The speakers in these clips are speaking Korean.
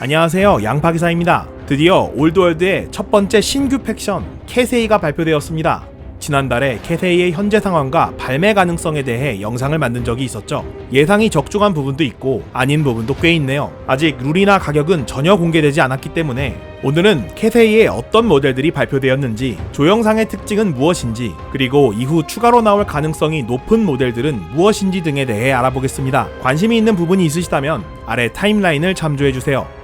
안녕하세요. 양파기사입니다. 드디어 올드월드의 첫 번째 신규 팩션 캐세이가 발표되었습니다. 지난달에 캐세이의 현재 상황과 발매 가능성에 대해 영상을 만든 적이 있었죠. 예상이 적중한 부분도 있고 아닌 부분도 꽤 있네요. 아직 룰이나 가격은 전혀 공개되지 않았기 때문에 오늘은 캐세이의 어떤 모델들이 발표되었는지 조영상의 특징은 무엇인지 그리고 이후 추가로 나올 가능성이 높은 모델들은 무엇인지 등에 대해 알아보겠습니다. 관심이 있는 부분이 있으시다면 아래 타임라인을 참조해주세요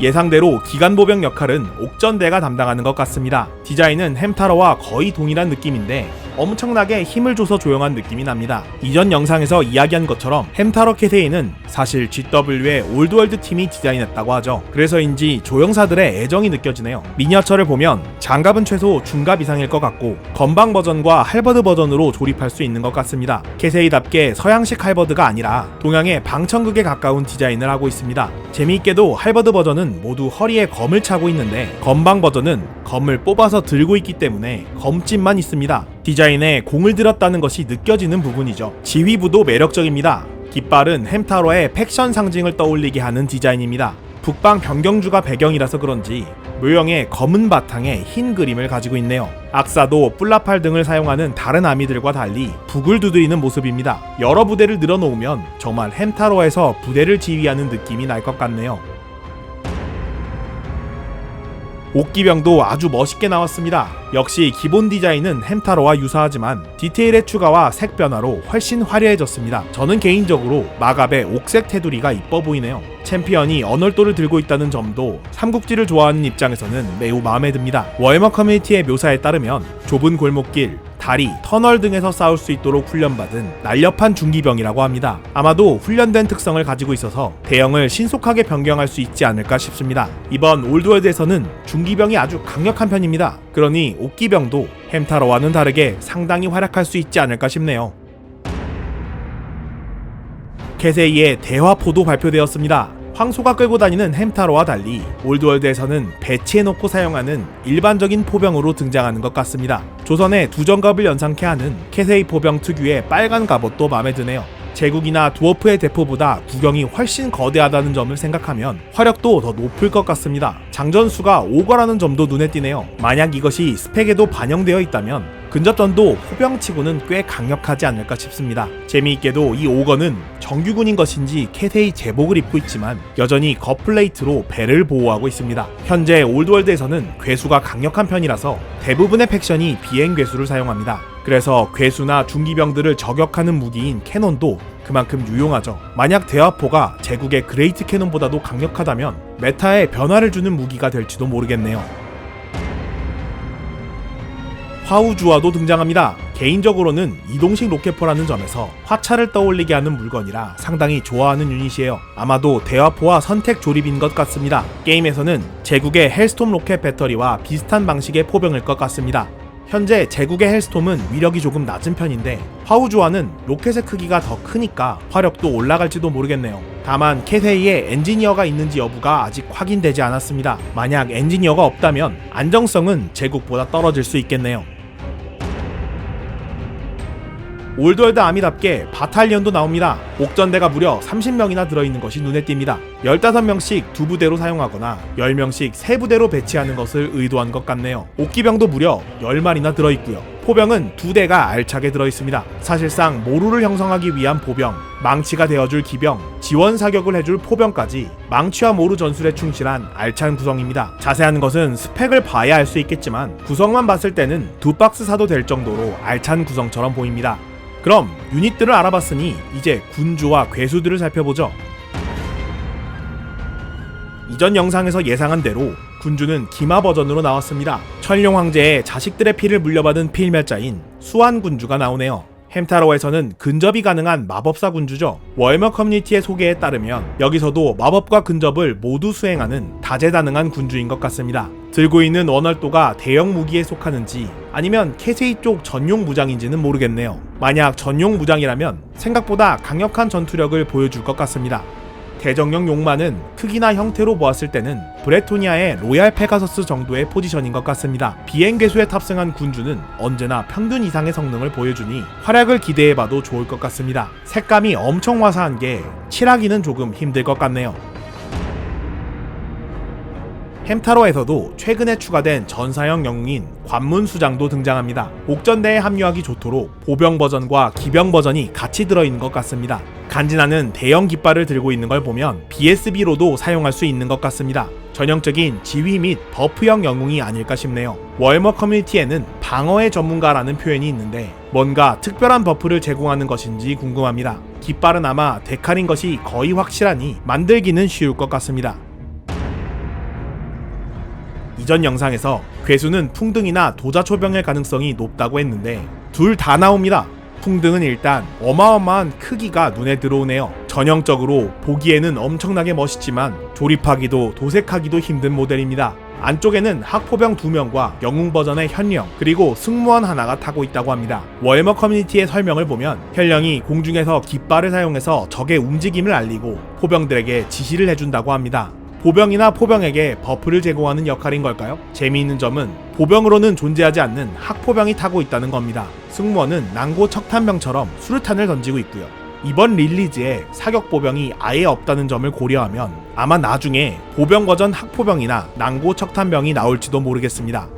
예상대로 기관보병 역할은 옥전대가 담당하는 것 같습니다. 디자인은 햄타러와 거의 동일한 느낌인데 엄청나게 힘을 줘서 조용한 느낌이 납니다. 이전 영상에서 이야기한 것처럼 햄타러 캐세이는 사실 GW의 올드월드 팀이 디자인했다고 하죠. 그래서인지 조형사들의 애정이 느껴지네요. 미니어처를 보면 장갑은 최소 중갑 이상일 것 같고 건방 버전과 할버드 버전으로 조립할 수 있는 것 같습니다. 캐세이답게 서양식 할버드가 아니라 동양의 방청극에 가까운 디자인을 하고 있습니다. 재미있게도 할버드 버전은 모두 허리에 검을 차고 있는데 건방 버전은 검을 뽑아서 들고 있기 때문에 검집만 있습니다. 디자인에 공을 들였다는 것이 느껴지는 부분이죠. 지휘부도 매력적입니다. 깃발은 햄타로의 팩션 상징을 떠올리게 하는 디자인입니다. 북방 변경주가 배경이라서 그런지 묘형의 검은 바탕에 흰 그림을 가지고 있네요. 악사도 뿔라팔 등을 사용하는 다른 아미들과 달리 북을 두드리는 모습입니다. 여러 부대를 늘어놓으면 정말 햄타로에서 부대를 지휘하는 느낌이 날 것 같네요. 옥기병도 아주 멋있게 나왔습니다. 역시 기본 디자인은 햄타로와 유사하지만 디테일의 추가와 색 변화로 훨씬 화려해졌습니다. 저는 개인적으로 마갑의 옥색 테두리가 이뻐 보이네요. 챔피언이 언얼도를 들고 있다는 점도 삼국지를 좋아하는 입장에서는 매우 마음에 듭니다. 워해머 커뮤니티의 묘사에 따르면 좁은 골목길, 다리, 터널 등에서 싸울 수 있도록 훈련받은 날렵한 중기병이라고 합니다. 아마도 훈련된 특성을 가지고 있어서 대형을 신속하게 변경할 수 있지 않을까 싶습니다. 이번 올드월드에서는 중기병이 아주 강력한 편입니다. 그러니 옥기병도 햄타로와는 다르게 상당히 활약할 수 있지 않을까 싶네요. 캐세이의 대화포도 발표되었습니다. 황소가 끌고 다니는 햄타로와 달리 올드월드에서는 배치해놓고 사용하는 일반적인 포병으로 등장하는 것 같습니다. 조선의 두 정갑을 연상케 하는 캐세이 포병 특유의 빨간 갑옷도 마음에 드네요. 제국이나 두어프의 대포보다 구경이 훨씬 거대하다는 점을 생각하면 화력도 더 높을 것 같습니다. 장전수가 5거라는 점도 눈에 띄네요. 만약 이것이 스펙에도 반영되어 있다면 근접전도 포병치고는 꽤 강력하지 않을까 싶습니다. 재미있게도 이 5건은 정규군인 것인지 캐세이 제복을 입고 있지만 여전히 겉플레이트로 배를 보호하고 있습니다. 현재 올드월드에서는 괴수가 강력한 편이라서 대부분의 팩션이 비행 괴수를 사용합니다. 그래서 괴수나 중기병들을 저격하는 무기인 캐논도 그만큼 유용하죠. 만약 대화포가 제국의 그레이트 캐논보다도 강력하다면 메타에 변화를 주는 무기가 될지도 모르겠네요. 화우주화도 등장합니다. 개인적으로는 이동식 로켓포라는 점에서 화차를 떠올리게 하는 물건이라 상당히 좋아하는 유닛이에요. 아마도 대화포와 선택 조립인 것 같습니다. 게임에서는 제국의 헬스톰 로켓 배터리와 비슷한 방식의 포병일 것 같습니다. 현재 제국의 헬스톰은 위력이 조금 낮은 편인데 화우주화는 로켓의 크기가 더 크니까 화력도 올라갈지도 모르겠네요. 다만 캐세이에 엔지니어가 있는지 여부가 아직 확인되지 않았습니다. 만약 엔지니어가 없다면 안정성은 제국보다 떨어질 수 있겠네요. 올드월드 아미답게 바탈리언도 나옵니다. 옥전대가 무려 30명이나 들어있는 것이 눈에 띕니다. 15명씩 두 부대로 사용하거나 10명씩 세 부대로 배치하는 것을 의도한 것 같네요. 옥기병도 무려 10마리나 들어있고요. 포병은 두 대가 알차게 들어있습니다. 사실상 모루를 형성하기 위한 포병, 망치가 되어줄 기병, 지원 사격을 해줄 포병까지 망치와 모루 전술에 충실한 알찬 구성입니다. 자세한 것은 스펙을 봐야 알 수 있겠지만 구성만 봤을 때는 두 박스 사도 될 정도로 알찬 구성처럼 보입니다. 그럼 유닛들을 알아봤으니 이제 군주와 괴수들을 살펴보죠. 이전 영상에서 예상한 대로 군주는 기마 버전으로 나왔습니다. 천룡 황제의 자식들의 피를 물려받은 필멸자인 수완 군주가 나오네요. 햄타로에서는 근접이 가능한 마법사 군주죠. 월머 커뮤니티의 소개에 따르면 여기서도 마법과 근접을 모두 수행하는 다재다능한 군주인 것 같습니다. 들고 있는 원월도가 대형 무기에 속하는지 아니면 캐세이 쪽 전용 무장인지는 모르겠네요. 만약 전용 무장이라면 생각보다 강력한 전투력을 보여줄 것 같습니다. 대정령 용마는 크기나 형태로 보았을 때는 브레토니아의 로얄 페가서스 정도의 포지션인 것 같습니다. 비행 괴수에 탑승한 군주는 언제나 평균 이상의 성능을 보여주니 활약을 기대해봐도 좋을 것 같습니다. 색감이 엄청 화사한 게 칠하기는 조금 힘들 것 같네요. 햄타로에서도 최근에 추가된 전사형 영웅인 관문수장도 등장합니다. 옥전대에 합류하기 좋도록 보병 버전과 기병 버전이 같이 들어있는 것 같습니다. 간지나는 대형 깃발을 들고 있는 걸 보면 BSB로도 사용할 수 있는 것 같습니다. 전형적인 지휘 및 버프형 영웅이 아닐까 싶네요. 월머 커뮤니티에는 방어의 전문가라는 표현이 있는데 뭔가 특별한 버프를 제공하는 것인지 궁금합니다. 깃발은 아마 데칼인 것이 거의 확실하니 만들기는 쉬울 것 같습니다. 이전 영상에서 괴수는 풍등이나 도자초병일 가능성이 높다고 했는데 둘 다 나옵니다. 풍등은 일단 어마어마한 크기가 눈에 들어오네요. 전형적으로 보기에는 엄청나게 멋있지만 조립하기도 도색하기도 힘든 모델입니다. 안쪽에는 학포병 2명과 영웅 버전의 현령 그리고 승무원 하나가 타고 있다고 합니다. 월머 커뮤니티의 설명을 보면 현령이 공중에서 깃발을 사용해서 적의 움직임을 알리고 포병들에게 지시를 해준다고 합니다. 보병이나 포병에게 버프를 제공하는 역할인 걸까요? 재미있는 점은 보병으로는 존재하지 않는 학포병이 타고 있다는 겁니다. 승무원은 난고 척탄병처럼 수류탄을 던지고 있고요. 이번 릴리즈에 사격 보병이 아예 없다는 점을 고려하면 아마 나중에 보병 버전 학포병이나 난고 척탄병이 나올지도 모르겠습니다.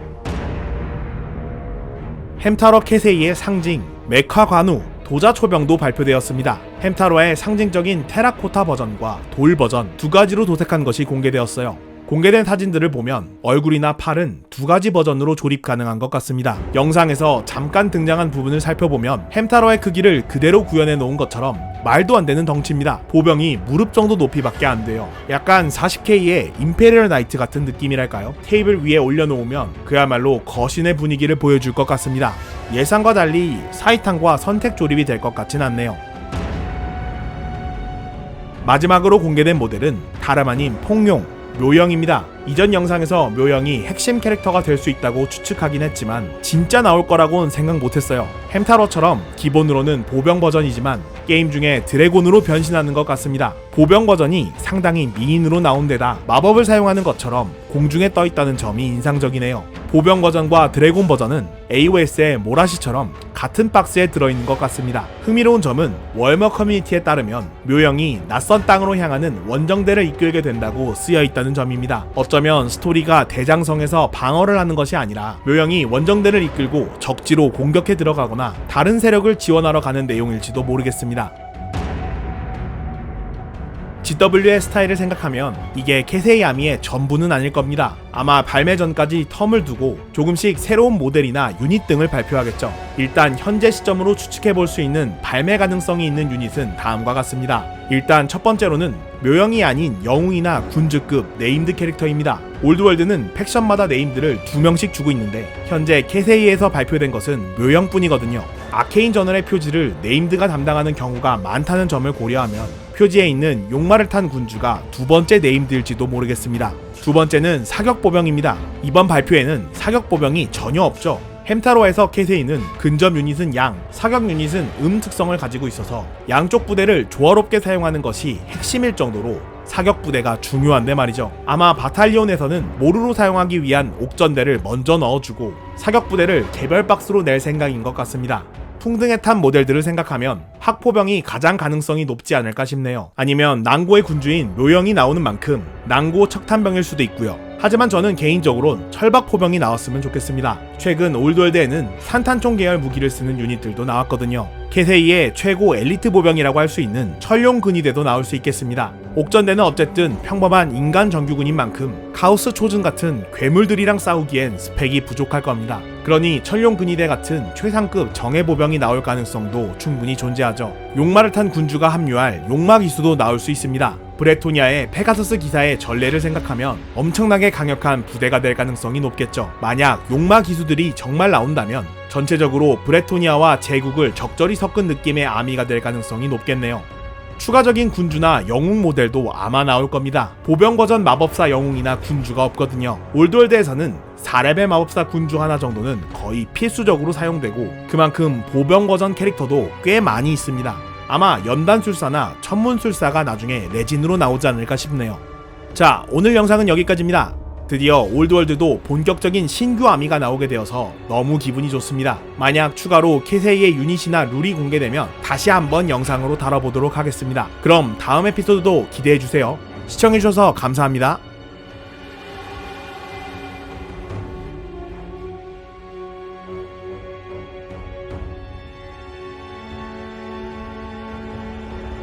햄타러 캐세이의 상징 메카 관우 도자 초병도 발표되었습니다. 햄타로의 상징적인 테라코타 버전과 돌 버전 두 가지로 도색한 것이 공개되었어요. 공개된 사진들을 보면 얼굴이나 팔은 두 가지 버전으로 조립 가능한 것 같습니다. 영상에서 잠깐 등장한 부분을 살펴보면 햄타로의 크기를 그대로 구현해 놓은 것처럼 말도 안 되는 덩치입니다. 보병이 무릎 정도 높이밖에 안 돼요. 약간 40K의 임페리얼 나이트 같은 느낌이랄까요? 테이블 위에 올려놓으면 그야말로 거신의 분위기를 보여줄 것 같습니다. 예상과 달리 사이탄과 선택 조립이 될 것 같진 않네요. 마지막으로 공개된 모델은 다름 아닌 폭룡 묘영입니다. 이전 영상에서 묘영이 핵심 캐릭터가 될 수 있다고 추측하긴 했지만 진짜 나올 거라고는 생각 못했어요. 햄타로처럼 기본으로는 보병 버전이지만 게임 중에 드래곤으로 변신하는 것 같습니다. 보병 버전이 상당히 미인으로 나온 데다 마법을 사용하는 것처럼 공중에 떠 있다는 점이 인상적이네요. 보병 버전과 드래곤 버전은 AOS의 모라시처럼 같은 박스에 들어있는 것 같습니다. 흥미로운 점은 월머 커뮤니티에 따르면 묘영이 낯선 땅으로 향하는 원정대를 이끌게 된다고 쓰여 있다는 점입니다. 어쩌면 스토리가 대장성에서 방어를 하는 것이 아니라 묘영이 원정대를 이끌고 적지로 공격해 들어가거나 다른 세력을 지원하러 가는 내용일지도 모르겠습니다. GW의 스타일을 생각하면 이게 캐세이 아미의 전부는 아닐 겁니다. 아마 발매 전까지 텀을 두고 조금씩 새로운 모델이나 유닛 등을 발표하겠죠. 일단 현재 시점으로 추측해 볼 수 있는 발매 가능성이 있는 유닛은 다음과 같습니다. 일단 첫 번째로는 묘영이 아닌 영웅이나 군주급 네임드 캐릭터입니다. 올드월드는 팩션마다 네임들을 두 명씩 주고 있는데 현재 캐세이에서 발표된 것은 묘영뿐이거든요. 아케인 저널의 표지를 네임드가 담당하는 경우가 많다는 점을 고려하면 표지에 있는 용마를 탄 군주가 두 번째 네임드일지도 모르겠습니다. 두 번째는 사격보병입니다. 이번 발표에는 사격보병이 전혀 없죠. 햄타로에서 캐세이는 근접 유닛은 양, 사격 유닛은 음 특성을 가지고 있어서 양쪽 부대를 조화롭게 사용하는 것이 핵심일 정도로 사격 부대가 중요한데 말이죠. 아마 바탈리온에서는 모루로 사용하기 위한 옥전대를 먼저 넣어주고 사격 부대를 개별 박스로 낼 생각인 것 같습니다. 풍등에 탄 모델들을 생각하면 학포병이 가장 가능성이 높지 않을까 싶네요. 아니면 난고의 군주인 묘영이 나오는 만큼 난고 척탄병일 수도 있고요. 하지만 저는 개인적으론 철박포병이 나왔으면 좋겠습니다. 최근 올드월드에는 산탄총 계열 무기를 쓰는 유닛들도 나왔거든요. 캐세이의 최고 엘리트 보병이라고 할 수 있는 철룡 근위대도 나올 수 있겠습니다. 옥전대는 어쨌든 평범한 인간 정규군인 만큼 카오스 초즌 같은 괴물들이랑 싸우기엔 스펙이 부족할 겁니다. 그러니 철룡 근위대 같은 최상급 정예 보병이 나올 가능성도 충분히 존재하죠. 용마를 탄 군주가 합류할 용마 기수도 나올 수 있습니다. 브레토니아의 페가서스 기사의 전례를 생각하면 엄청나게 강력한 부대가 될 가능성이 높겠죠. 만약 용마 기수들이 정말 나온다면 전체적으로 브레토니아와 제국을 적절히 섞은 느낌의 아미가 될 가능성이 높겠네요. 추가적인 군주나 영웅 모델도 아마 나올 겁니다. 보병 버전 마법사 영웅이나 군주가 없거든요. 올드월드에서는 4레벨 마법사 군주 하나 정도는 거의 필수적으로 사용되고 그만큼 보병 버전 캐릭터도 꽤 많이 있습니다. 아마 연단술사나 천문술사가 나중에 레진으로 나오지 않을까 싶네요. 자, 오늘 영상은 여기까지입니다. 드디어 올드월드도 본격적인 신규 아미가 나오게 되어서 너무 기분이 좋습니다. 만약 추가로 캐세이의 유닛이나 룰이 공개되면 다시 한번 영상으로 다뤄보도록 하겠습니다. 그럼 다음 에피소드도 기대해주세요. 시청해주셔서 감사합니다.